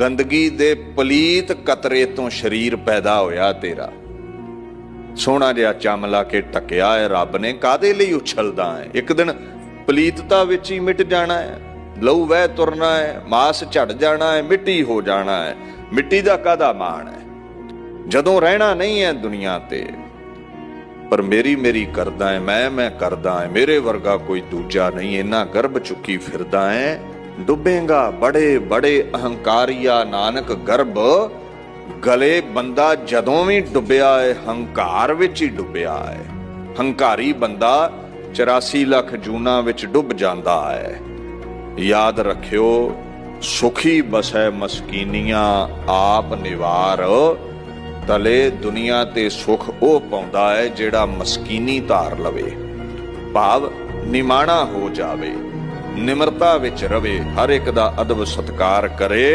ਗੰਦਗੀ ਦੇ ਪਲੀਤ ਕਤਰੇ ਤੋਂ ਸਰੀਰ ਪੈਦਾ ਹੋਇਆ ਤੇਰਾ। ਸੋਹਣਾ ਜਿਹਾ ਚਮ ਲਾ ਕੇ ਟਕਿਆ ਹੈ ਰੱਬ ਨੇ ਕਾਦੇ ਲਈ ਉਛਲਦਾ ਹੈ ਇੱਕ ਦਿਨ ਪਲੀਤਤਾ ਵਿੱਚ ਹੀ ਮਿਟ ਜਾਣਾ ਹੈ ਲਹੂ ਵਹਿ ਤੁਰਨਾ ਹੈ ਮਾਸ ਝੜ ਜਾਣਾ ਹੈ ਮਿੱਟੀ ਹੋ ਜਾਣਾ ਹੈ ਮਿੱਟੀ ਦਾ ਕਾਦਾ ਮਾਣ ਹੈ ਜਦੋਂ ਰਹਿਣਾ ਨਹੀਂ ਹੈ ਦੁਨੀਆ ਤੇ, ਪਰ ਮੇਰੀ ਮੇਰੀ ਕਰਦਾ ਹੈ ਮੈਂ ਮੈਂ ਕਰਦਾ ਹੈ ਮੇਰੇ ਵਰਗਾ ਕੋਈ ਦੂਜਾ ਨਹੀਂ, ਇੰਨਾ ਗਰਭ ਚੁੱਕੀ ਫਿਰਦਾ ਹੈ ਡੁੱਬੇਗਾ ਬੜੇ ਬੜੇ ਅਹੰਕਾਰੀਆ ਨਾਨਕ ਗਰਭ, ਗਲੇ ਬੰਦਾ ਜਦੋਂ ਵੀ ਡੁੱਬਿਆ ਹੈ ਹੰਕਾਰ ਵਿੱਚ ਹੀ ਡੁੱਬਿਆ ਹੈ ਹੰਕਾਰੀ ਬੰਦਾ 84 ਲੱਖ ਜੂਨਾ ਵਿੱਚ ਡੁੱਬ ਜਾਂਦਾ ਹੈ ਯਾਦ ਰੱਖਿਓ, ਸੁਖੀ ਬਸੈ ਮਸਕੀਨੀਆਂ, ਆਪ ਨਿਵਾਰ। ਤਲੇ ਦੁਨੀਆ ਤੇ ਸੁਖ ਉਹ ਪਾਉਂਦਾ ਹੈ ਜਿਹੜਾ ਮਸਕੀਨੀ ਧਾਰ ਲਵੇ। ਭਾਵ ਨਿਮਾਣਾ ਹੋ ਜਾਵੇ। ਨਿਮਰਤਾ ਵਿੱਚ ਰਵੇ ਹਰ ਇੱਕ ਦਾ ਅਦਬ ਸਤਕਾਰ ਕਰੇ।